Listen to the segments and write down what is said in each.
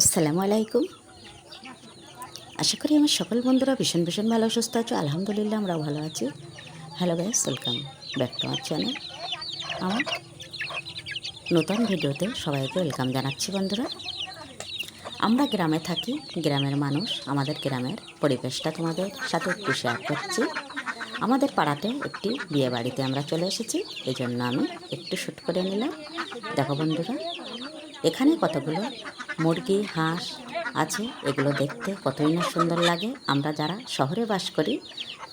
আসসালামু আলাইকুম। আশা করি আমার সকল বন্ধুরা ভীষণ ভীষণ ভালো, সুস্থ আছো। আলহামদুলিল্লাহ আমরাও ভালো আছি। Hello guys welcome back to আমার চ্যানেল আমার নতুন ভিডিওতে সবাইকে ওয়েলকাম জানাচ্ছি বন্ধুরা। আমরা গ্রামে থাকি, গ্রামের মানুষ, আমাদের গ্রামের পরিবেশটা তোমাদের সাথে একটু শেয়ার করছি। আমাদের পাড়াতে একটি বিয়ে বাড়িতে আমরা চলে এসেছি, এই জন্য আমি একটু শ্যুট করে নিলাম। দেখো বন্ধুরা, এখানে কতগুলো মুরগি, হাঁস আছে, এগুলো দেখতে কতই না সুন্দর লাগে। আমরা যারা শহরে বাস করি,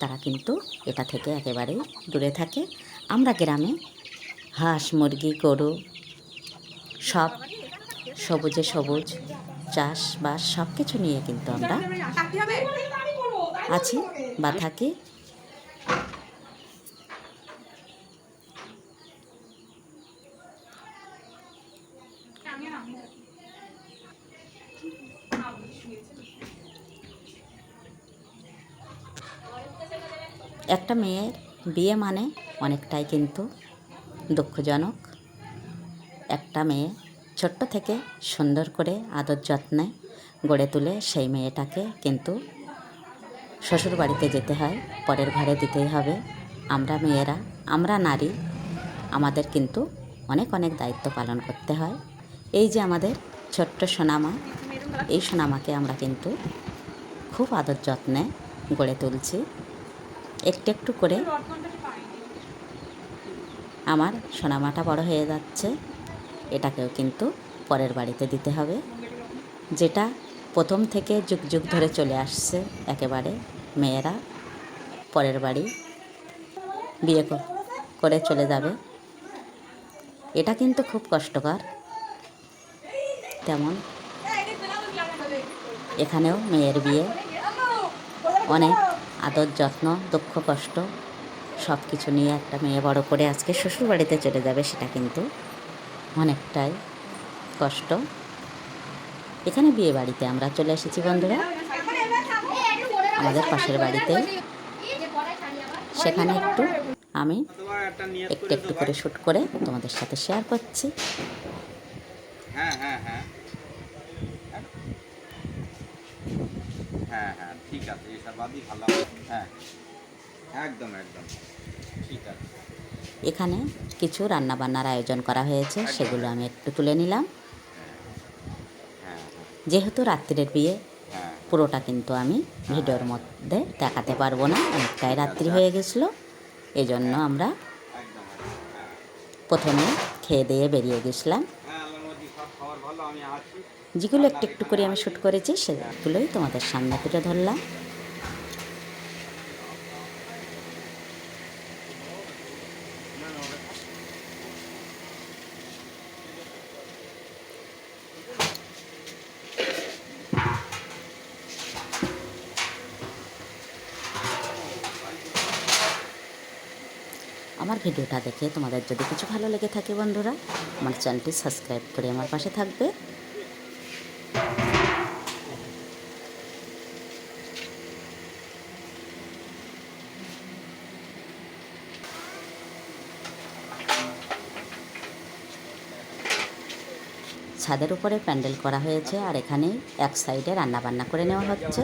তারা কিন্তু এটা থেকে একেবারেই দূরে থাকে। আমরা গ্রামে হাঁস, মুরগি, গরু সব সবুজে সবুজ, চাষবাস সব কিছু নিয়ে কিন্তু আমরা আছি বা থাকি। একটা মেয়ের বিয়ে মানে অনেকটাই কিন্তু দুঃখজনক। একটা মেয়ে ছোট্ট থেকে সুন্দর করে আদর যত্নে গড়ে তুলে সেই মেয়েটাকে কিন্তু শ্বশুর বাড়িতে যেতে হয়, পরের ঘরে দিতেই হবে। আমরা মেয়েরা, আমরা নারী, আমাদের কিন্তু অনেক অনেক দায়িত্ব পালন করতে হয়। এই যে আমাদের ছোট্ট সোনামা, এই সোনামাকে আমরা কিন্তু খুব আদর যত্নে গড়ে তুলছি। একটু একটু করে আমার সোনামাটা বড় হয়ে যাচ্ছে। এটাকেও কিন্তু পরের বাড়িতে দিতে হবে। যেটা প্রথম থেকে যুগ যুগ ধরে চলে আসছে একেবারে মেয়েরা পরের বাড়ি বিয়ে করে চলে যাবে। এটা কিন্তু খুব কষ্টকর। তেমন এখানেও মেয়ের বিয়ে অনেক আদর, যত্ন, দুঃখ, কষ্ট সব কিছু নিয়ে একটা মেয়ে বড় করে আজকে শ্বশুরবাড়িতে চলে যাবে সেটা কিন্তু অনেকটাই কষ্ট। এখানে বিয়ে বাড়িতে আমরা চলে এসেছি বন্ধুরা। আমাদের পাশের বাড়িতে। সেখানে একটু আমি একটু একটু করে শ্যুট করে তোমাদের সাথে শেয়ার করছি। হ্যাঁ হ্যাঁ হ্যাঁ। হ্যাঁ হ্যাঁ। আছে এসবাদই ভালো। হ্যাঁ। একদম একদম। ঠিক আছে। এখানে কিছু রান্নাবান্নার আয়োজন করা হয়েছে সেগুলো আমি একটু তুলে নিলাম। হ্যাঁ যেহেতু রাত্রির বিয়ে হ্যাঁ। পুরোটা কিন্তু আমি ভিডিওর মধ্যে দেখাতে পারব না অনেকটাই রাত্রি হয়ে গেছিল। এই জন্য আমরা প্রথমে খেয়ে দিয়ে বেরিয়ে গেছিলাম। যেগুলো একটু একটু করে আমি শ্যুট করেছি, সেগুলোই তোমাদের সামনে তুলে ধরলাম। আমার ভিডিওটা দেখে তোমাদের যদি কিছু ভালো লেগে থাকে বন্ধুরা, আমার চ্যানেলটি সাবস্ক্রাইব করে আমার পাশে থাকবে। ছাদের উপরে প্যান্ডেল করা হয়েছে আর এখানে এক সাইডে রান্না বান্না করে নেওয়া হচ্ছে।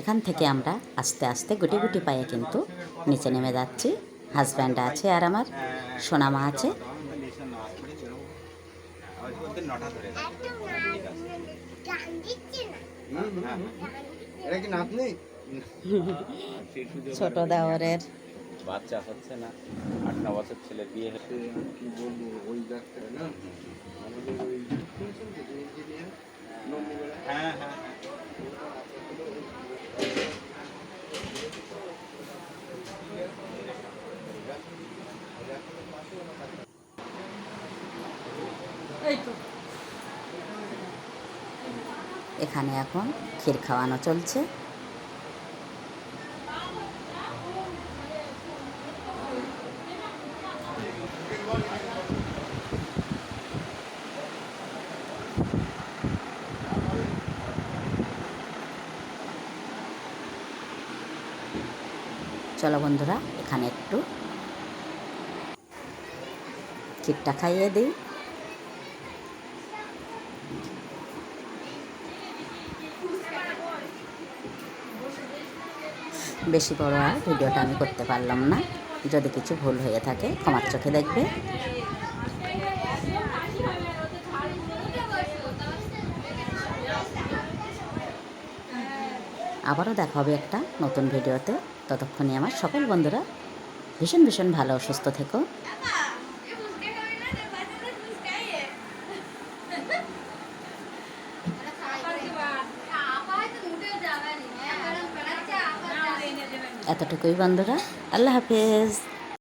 এখান থেকে আমরা আস্তে আস্তে গুটি গুটি পায়ে কিন্তু নিচে নেমে যাচ্ছি। হাজব্যান্ড আছে আর আমার সোনামা আছে। হ্যাঁ, হ্যাঁ, ছোট দেওরের বাচ্চা হচ্ছে না আট ন বছর ছেলে বিয়ে হচ্ছে। কি বলব ওই ডাক্তার না। আমাদের ওই হ্যাঁ হ্যাঁ হ্যাঁ। এখানে এখন ক্ষীর খাওয়ানো চলছে। চলো বন্ধুরা, এখানে একটু ক্ষীরটা খাইয়ে দিই। বেশি বড় আর ভিডিওটা আমি করতে পারলাম না। যদি কিছু ভুল হয়ে থাকে, ক্ষমার চোখে দেখবে। আবারও দেখা হবে একটা নতুন ভিডিওতে। ততক্ষণে আমার সকল বন্ধুরা ভীষণ ভীষণ ভালো সুস্থ থেকো। এতটুকুই বন্ধুরা আল্লাহ হাফেজ।